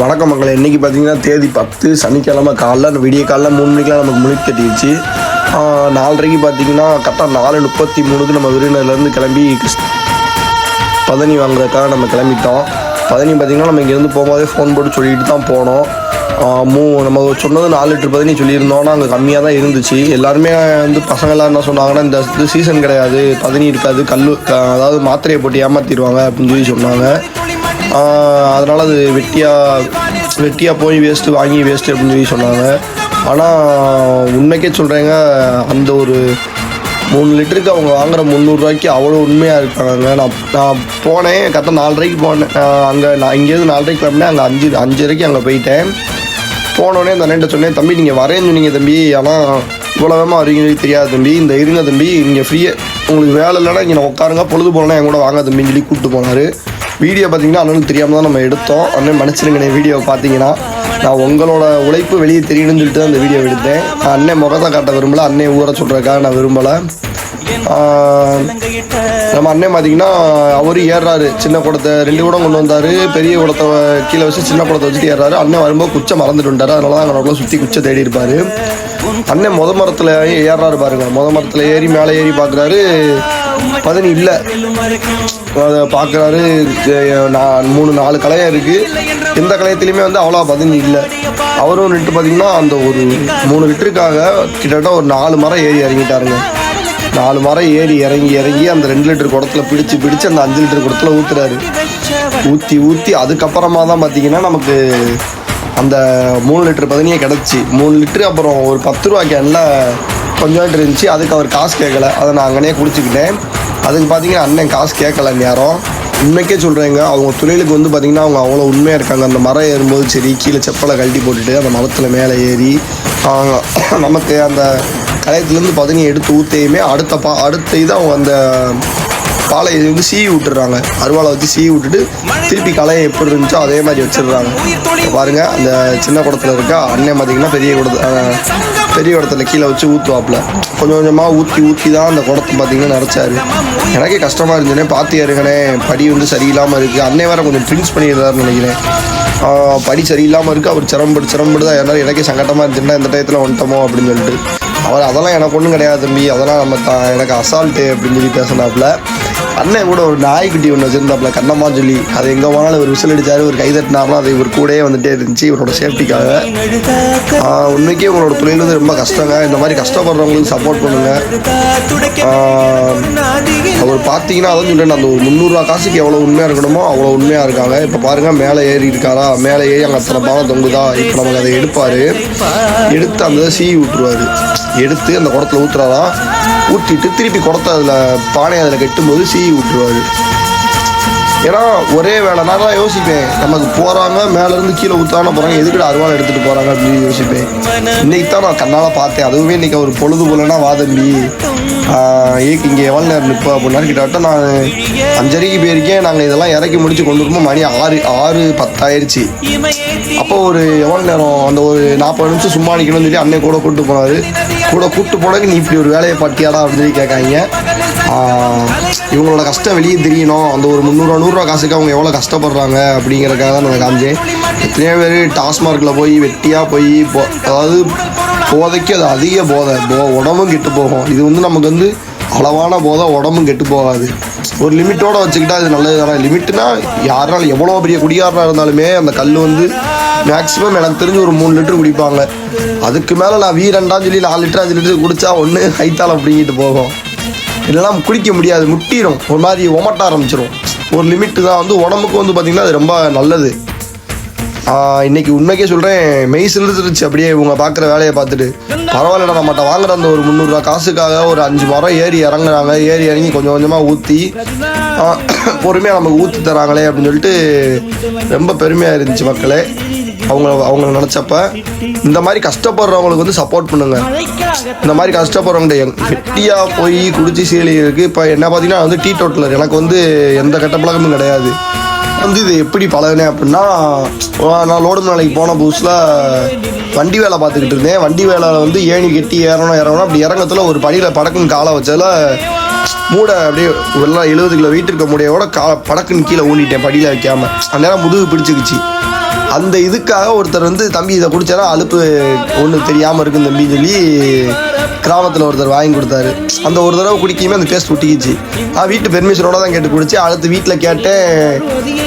வணக்கம் மக்களே. இன்றைக்கி பார்த்தீங்கன்னா தேதி பத்து சனிக்கிழமை காலைல அந்த விடிய காலைல மூணு மணிக்கெலாம் நமக்கு முழு கட்டிடுச்சு. நாலரைக்கு பார்த்தீங்கன்னா கரெக்டாக நாலு முப்பத்தி மூணுக்கு நம்ம விருதுநகர்லேருந்து கிளம்பி பதனி வாங்குறதுக்காக நம்ம கிளம்பிட்டோம். பதனி பார்த்திங்கன்னா நம்ம இங்கேருந்து போகும்போதே ஃபோன் போட்டு சொல்லிட்டு தான் போனோம். மூ நம்ம சொன்னது நாலு லிட்டர் பதனி சொல்லியிருந்தோம்னா அங்கே கம்மியாக தான் இருந்துச்சு. எல்லாருமே வந்து பசங்கள்லாம் என்ன சொன்னாங்கன்னா இந்த இது சீசன் கிடையாது பதனி இருக்காது கல் அதாவது மாத்திரையை போட்டு ஏமாற்றிடுவாங்க அப்படின்னு சொல்லி சொன்னாங்க. அதனால் அது வெட்டியாக வெட்டியாக போய் வேஸ்ட்டு வாங்கி வேஸ்ட்டு அப்படின்னு சொல்லி சொன்னாங்க. ஆனால் உண்மைக்கே சொல்கிறேங்க அந்த ஒரு மூணு லிட்டருக்கு அவங்க வாங்குற முந்நூறுரூவாய்க்கு அவ்வளோ உண்மையாக இருக்காங்க. நான் நான் போனேன் கரெக்டாக நாலரைக்கு போனேன். அங்கே நான் இங்கேருந்து நாலரைக்கு கிளம்பினேன் அங்கே அஞ்சு அஞ்சரைக்கு அங்கே போயிட்டேன். போனோடனே அந்த அண்ணன்ட்ட சொன்னேன் தம்பி நீங்கள் வரேன்னு சொன்னீங்க தம்பி. ஆனால் இவ்வளோ வேகமாக வரீங்கன்னு தெரியாது தம்பி. இந்த இருங்க தம்பி இங்கே ஃப்ரீயாக உங்களுக்கு வேலை இல்லைன்னா இங்கே நான் உட்காருங்க பொழுது போனா என் கூட வாங்க தம்பின்னு சொல்லி கூப்பிட்டு போனார். வீடியோ பார்த்தீங்கன்னா அண்ணனுக்கு தெரியாமல் தான் நம்ம எடுத்தோம். அண்ணன் மன்னிச்சிருங்கண்ணே வீடியோ பார்த்தீங்கன்னா. நான் உங்களோட உழைப்பு வெளியே தெரியணும்னு சொல்லிட்டு தான் அந்த வீடியோ எடுத்தேன். அண்ணன் முகத்தை காட்ட விரும்பல அண்ணன் ஊரை சொல்கிறக்காக நான் விரும்பலை. நம்ம அண்ணன் பார்த்தீங்கன்னா அவரு ஏறுறாரு. சின்ன குடத்தை ரெண்டு குடம் கொண்டு வந்தார். பெரிய குடத்தை கீழே வச்சு சின்ன குடத்தை வச்சுட்டு ஏறாரு அண்ணன் வரும்போது குச்சை மறந்துட்டு வந்தார் அதனால தான் அங்கே சுற்றி குச்சை தேடி இருப்பார். அண்ணன் முத மரத்தில் ஏறுறாரு பாருங்க. முத மரத்தில் ஏறி மேலே ஏறி பார்க்குறாரு பதனி இல்லை. அதை பார்க்குறாரு நான் மூணு நாலு கலையம் இருக்குது எந்த கலையத்துலையுமே வந்து அவ்வளோ பதனி இல்லை. அவரும் நின்று பார்த்தீங்கன்னா அந்த ஒரு மூணு லிட்டருக்காக கிட்டத்தட்ட ஒரு நாலு மரம் ஏறி இறங்கிட்டாருங்க. நாலு மரம் ஏறி இறங்கி இறங்கி அந்த ரெண்டு லிட்டர் குடத்துல பிடிச்சு பிடிச்சு அந்த அஞ்சு லிட்டர் குடத்துல ஊற்றுறாரு ஊற்றி ஊற்றி அதுக்கப்புறமா தான் பார்த்தீங்கன்னா நமக்கு அந்த மூணு லிட்டர் பதனியே கிடச்சி. மூணு லிட்டரு அப்புறம் ஒரு பத்து ரூபா கேனில் கொஞ்சோண்டு இருந்துச்சு அதுக்கு அவர் காசு கேட்கல. அதை நான் அங்கனே குடிச்சிக்கிட்டேன். அதுக்கு பார்த்தீங்கன்னா அண்ணன் காசு கேட்கல நேரம் உண்மைக்கே சொல்கிறேங்க அவங்க தொழிலுக்கு வந்து பார்த்திங்கன்னா அவங்க அவ்வளோ உண்மையாக இருக்காங்க. அந்த மரம் ஏறும்போது சரி கீழே செப்பலை கழட்டி போட்டுட்டு அந்த மரத்தில் மேலே ஏறி நமக்கு அந்த கலையத்துலேருந்து பதினி எடுத்து ஊற்றையுமே அடுத்த பா அடுத்த இது அவங்க அந்த பாலையை வந்து சீவி விட்டுறாங்க. அருவாளை வச்சு சீவி விட்டுட்டு திருப்பி கலையை எப்படி இருந்துச்சோ அதே மாதிரி வச்சிடுறாங்க. பாருங்கள் அந்த சின்ன குடத்தில் இருக்கா அண்ணன் பார்த்திங்கன்னா பெரிய குடத்து பெரிய குடத்துல கீழே வச்சு ஊற்றுவாப்பில் கொஞ்சம் கொஞ்சமாக ஊற்றி ஊற்றி தான் அந்த குடத்தை பார்த்தீங்கன்னா நினச்சாரு எனக்கே கஷ்டமாக இருந்துச்சுனே பார்த்து ஏறுங்கண்ணே படி வந்து சரியில்லாமல் இருக்குது அண்ணன் வேறு கொஞ்சம் ட்ரிங்க்ஸ் பண்ணியிருந்தாருன்னு நினைக்கிறேன். படி சரியில்லாமல் இருக்குது அவர் சிரமப்பட்டு சிரமப்பட்டு தான் எனக்கே சங்கட்டமாக இருந்துச்சுன்னா இந்த டயத்தில் வந்துட்டோமோ அப்படின்னு சொல்லிட்டு. அவர் அதெல்லாம் எனக்கு ஒன்றும் கிடையாது தம்பி. அதெல்லாம் நம்ம த எனக்கு அசால்ட்டு அப்படின்னு சொல்லி பேசினாப்புல. அண்ணன் கூட ஒரு நாய்க்குட்டி ஒன்று வச்சுருந்தாப்புல கண்ணம்மா சொல்லி. அது எங்கே போனாலும் ஒரு விசில் அடிச்சாரு ஒரு கை தட்டினாருனா அது இவர் கூடயே வந்துட்டே இருந்துச்சு இவரோட சேஃப்டிக்காக உண்மைக்கே உங்களோட தொழில் வந்து ரொம்ப கஷ்டங்க. இந்த மாதிரி கஷ்டப்படுறவங்களுக்கு சப்போர்ட் பண்ணுங்க. அவர் பார்த்தீங்கன்னா அதான் சொல்கிறேன் அந்த ஒரு முந்நூறுரூவா காசுக்கு எவ்வளோ உண்மையாக இருக்கணுமோ அவ்வளோ உண்மையாக இருக்காங்க. இப்போ பாருங்க மேலே ஏறி இருக்காரா? மேலே ஏறி அங்கே அத்தனை பாலம் தொங்குதா? இப்போ நமக்கு அதை எடுப்பார். எடுத்து அந்த இதை சீவி விட்டுருவாரு. எடுத்து அந்த குடத்துல ஊற்றுறாராம் ஊற்றிட்டு திருப்பி குடத்தை அதில் பானை அதில் கட்டும்போது சீவி விட்டுருவாரு. ஏன்னா ஒரே வேலை நான் தான் யோசிப்பேன். நமக்கு போகிறாங்க மேலேருந்து கீழே ஊற்றான போகிறாங்க எதுக்கிட்ட அருவாள் எடுத்துகிட்டு போகிறாங்க அப்படின்னு யோசிப்பேன். இன்னைக்கு தான் நான் கண்ணால் பார்த்தேன். அதுவுமே இன்றைக்கி ஒரு பொழுது போலனா வாதம்பி இங்கே எவ்வளோ நேரம் நிற்போம் அப்படின்னா கிட்டத்தட்ட நான் அஞ்சரைக்கு போயிருக்கேன். நாங்கள் இதெல்லாம் இறக்கி முடிச்சு கொண்டு வரும்போது மணி ஆறு ஆறு பத்தாயிருச்சு. அப்போ ஒரு எவ்வளோ நேரம் அந்த ஒரு நாற்பது நிமிஷம் சும்மா நிற்கணும்னு சொல்லி அண்ணன் கூட கூப்பிட்டு போனார். கூட கூப்பிட்டு போனதுக்கு நீ இப்படி ஒரு வேலையை பட்டியாடா அப்படின்னு சொல்லி கேட்காங்க. இவங்களோட கஷ்டம் வெளியே தெரியணும். அந்த ஒரு முந்நூறுவா நூறுரூவா காசுக்கு அவங்க எவ்வளோ கஷ்டப்படுறாங்க அப்படிங்கிறதுக்காக தான் நான் காமிச்சேன். எத்தனையோ பேர் டாஸ்மார்க்கில் போய் வெட்டியாக போய் அதாவது போதைக்கு அது அதிக போதை. போ உடம்பும் கெட்டு போகும். இது வந்து நமக்கு வந்து அளவான போதை உடம்பும் கெட்டு போகாது. ஒரு லிமிட்டோட வச்சுக்கிட்டா அது நல்லது தானே. லிமிட்னா யாருனாலும் எவ்வளோ பெரிய குடியாரனாக இருந்தாலுமே அந்த கல் வந்து மேக்ஸிமம் எனக்கு தெரிஞ்சு ஒரு மூணு லிட்டர் குடிப்பாங்க. அதுக்கு மேலே நான் வீரண்டான்னு சொல்லி நாலு லிட்டர் அஞ்சு லிட்டர் குடித்தா ஒன்று ஹைத்தால் பிடிங்கிட்டு போகும். இதெல்லாம் குடிக்க முடியாது. முட்டிடும் ஒரு மாதிரி ஒமட்ட ஆரம்பிச்சிடும் ஒரு லிமிட்டு தான். வந்து உடம்புக்கு வந்து பார்த்திங்கன்னா அது ரொம்ப நல்லது. இன்னைக்கு உண்மைக்கே சொல்கிறேன் மெய் சிலிருந்துருச்சு அப்படியே இவங்க பார்க்குற வேலையை பார்த்துட்டு. பரவாயில்லடா நம்மகிட்ட வாங்குற அந்த ஒரு முந்நூறுரூவா காசுக்காக ஒரு அஞ்சு மரம் ஏறி இறங்குறாங்க. ஏறி இறங்கி கொஞ்சம் கொஞ்சமாக ஊற்றி பொறுமையாக நமக்கு ஊற்றி தராங்களே அப்படின்னு சொல்லிட்டு ரொம்ப பெருமையாக இருந்துச்சு மக்களே. அவங்க அவங்கள நினச்சப்ப இந்த மாதிரி கஷ்டப்படுறவங்களுக்கு வந்து சப்போர்ட் பண்ணுங்க. இந்த மாதிரி கஷ்டப்படுறவங்க கெட்டியாக போய் குடிச்சு சீலி இருக்குது இப்போ என்ன பார்த்தீங்கன்னா வந்து டீ டோட்டலர் எனக்கு வந்து எந்த கட்ட பழக்கமும் கிடையாது. வந்து இது எப்படி பழகினேன் அப்படின்னா நான் லோடு நாளைக்கு போன புதுசில் வண்டி வேலை பார்த்துக்கிட்டு இருந்தேன். வண்டி வேலை வந்து ஏணி கட்டி ஏறணும் இறங்கணும் அப்படி இறங்கத்துல ஒரு படியில் படக்குன்னு காலை வச்சதில் மூடை அப்படியே எல்லாம் எழுபது கிலோ வெயிட் இருக்க முடியோட கா படக்குன்னு கீழே ஊனிட்டேன் படியில் வைக்காம. அந்நேரம் முதுகு பிடிச்சிக்கிச்சு. அந்த இதுக்காக ஒருத்தர் வந்து தம்பி இதை குடிச்சாரா? அலுப்பு ஒன்று தெரியாமல் இருக்கும் தம்பின்னு சொல்லி கிராமத்தில் ஒருத்தர் வாங்கி கொடுத்தாரு. அந்த ஒரு தடவை குடிக்கையுமே அந்த பேஸ்ட் ஒட்டிக்கிச்சு. நான் வீட்டு பெர்மிஷனோட தான் கேட்டு குடிச்சு அடுத்து வீட்டில் கேட்டேன்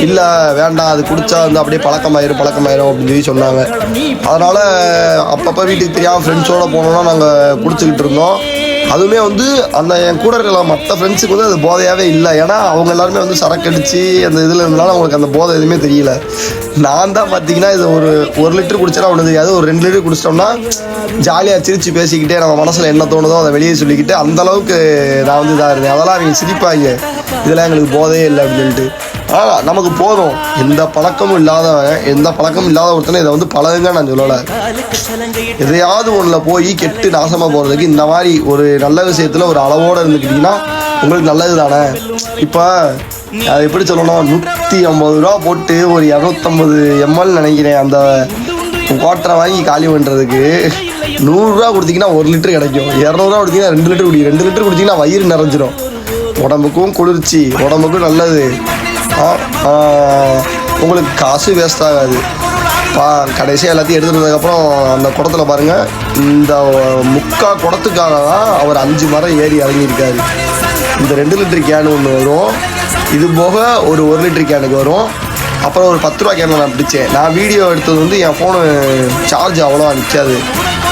இல்லை வேண்டாம் அது குடித்தா வந்து அப்படியே பழக்கமாயிரும் பழக்கமாயிரும் அப்படின்னு சொல்லி சொன்னாங்க. அதனால் அப்பப்போ வீட்டுக்கு தெரியாமல் ஃப்ரெண்ட்ஸோடு போனோம்னா நாங்கள் குடிச்சிக்கிட்டு இருந்தோம். அதுவுமே வந்து அந்த என் கூட இருக்கிற மற்ற ஃப்ரெண்ட்ஸுக்கு வந்து அது போதையாகவே இல்லை. ஏன்னா அவங்க எல்லாருமே வந்து சரக்கடிச்சு அந்த இதில் இருந்தனால அவங்களுக்கு அந்த போதை எதுவுமே தெரியல. நான் தான் பார்த்தீங்கன்னா இது ஒரு ஒரு லிட்டர் குடிச்சா ஒன்று தெரியாது. ஒரு ரெண்டு லிட்டர் குடிச்சிட்டோம்னா ஜாலியாக சிரித்து பேசிக்கிட்டே நம்ம மனசில் என்ன தோணுதோ அதை வெளியே சொல்லிக்கிட்டு அந்தளவுக்கு நான் வந்து இதாக இருந்தேன். அதெல்லாம் அவங்க சிரிப்பாங்க. இதெல்லாம் எங்களுக்கு போதையே இல்லை அப்படின்னு சொல்லிட்டு. ஆனால் நமக்கு போதும். எந்த பழக்கமும் இல்லாத எந்த பழக்கமும் இல்லாத ஒருத்தனை இதை வந்து பழகுங்க நான் சொல்லலை. எதையாவது ஒன்றில் போய் கெட்டு நாசமாக போகிறதுக்கு இந்த மாதிரி ஒரு நல்ல விஷயத்தில் ஒரு அளவோடு இருந்துக்கிட்டிங்கன்னா உங்களுக்கு நல்லது தானே? இப்போ அது எப்படி சொல்லணும்? நூற்றி ஐம்பது ரூபா போட்டு ஒரு இரநூத்தம்பது எம்எல் நினைக்கிறேன் அந்த குவாட்டரை வாங்கி காலி பண்ணுறதுக்கு நூறுரூவா கொடுத்தீங்கன்னா ஒரு லிட்டர் கிடைக்கும். இரநூறுவா கொடுத்தீங்கன்னா ரெண்டு லிட்டர் குடி ரெண்டு லிட்டர் கொடுத்தீங்கன்னா வயிறு நிறைஞ்சிடும் உடம்புக்கும் குளிர்ச்சி உடம்புக்கும் நல்லது. உங்களுக்கு காசு வேஸ்ட் ஆகாது. பா கடைசியாக எல்லாத்தையும் எடுத்துட்டு வந்ததுக்கப்புறம் அந்த குடத்தில் பாருங்கள் இந்த முக்கா குடத்துக்காக தான் அவர் அஞ்சு மரம் ஏறி இறங்கியிருக்காரு. இந்த ரெண்டு லிட்டர் கேனு ஒன்று வரும். இது போக ஒரு ஒரு லிட்டர் கேனுக்கு வரும். அப்புறம் ஒரு பத்து ரூபா கேனில் நான் பிடிச்சேன். நான் வீடியோ எடுத்தது வந்து என் ஃபோனு சார்ஜ் அவ்வளோவா நிற்காது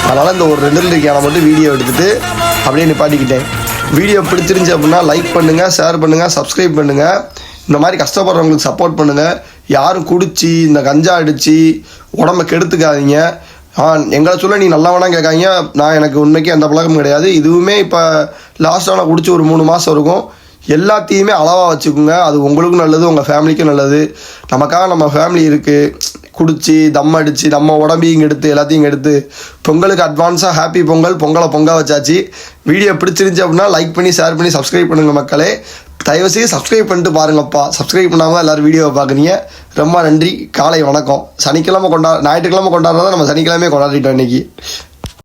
அதனால் இந்த ஒரு ரெண்டு லிட்டர் கேனை மட்டும் வீடியோ எடுத்துகிட்டு அப்படியே நிப்பாட்டிக்கிட்டேன். வீடியோ பிடிச்சிருந்துச்சு அப்படின்னா லைக் பண்ணுங்கள் ஷேர் பண்ணுங்கள் சப்ஸ்கிரைப் பண்ணுங்கள் இந்த மாதிரி கஷ்டப்படுறவங்களுக்கு சப்போர்ட் பண்ணுங்கள் யாரும் குடிச்சு இந்த கஞ்சா அடித்து உடம்ப கெடுத்துக்காதீங்க. ஆ எங்களை சொல்ல நீ நல்லா கேட்காங்க நான் எனக்கு உண்மைக்கு எந்த பழக்கமும் கிடையாது. இதுவுமே இப்போ லாஸ்ட்டாக நான் குடிச்சு ஒரு மூணு மாதம் இருக்கும். எல்லாத்தையுமே அளவாக வச்சுக்கோங்க. அது உங்களுக்கும் நல்லது உங்கள் ஃபேமிலிக்கும் நல்லது. நமக்காக நம்ம ஃபேமிலி இருக்குது குடிச்சு தம் அடித்து நம்ம உடம்பையும் எடுத்து எல்லாத்தையும் எடுத்து பொங்கலுக்கு அட்வான்ஸாக ஹாப்பி பொங்கல் பொங்கலை பொங்க வச்சாச்சு. வீடியோ பிடிச்சிருந்துச்சு அப்படின்னா லைக் பண்ணி ஷேர் பண்ணி சப்ஸ்கிரைப் பண்ணுங்கள் மக்களே. தயவு செய்து சப்ஸ்கிரைப் பண்ணிட்டு பாருங்கப்பா. சப்ஸ்கிரைப் பண்ணாமல் எல்லாரும் வீடியோவை பார்க்குறீங்க. ரொம்ப நன்றி. காலை வணக்கம். சனிக்கிழமை கொண்டா ஞாயிற்றுக்கிழமை கொண்டாடுறத நம்ம சனிக்கிழமை கொண்டாடிட்டோம் இன்றைக்கி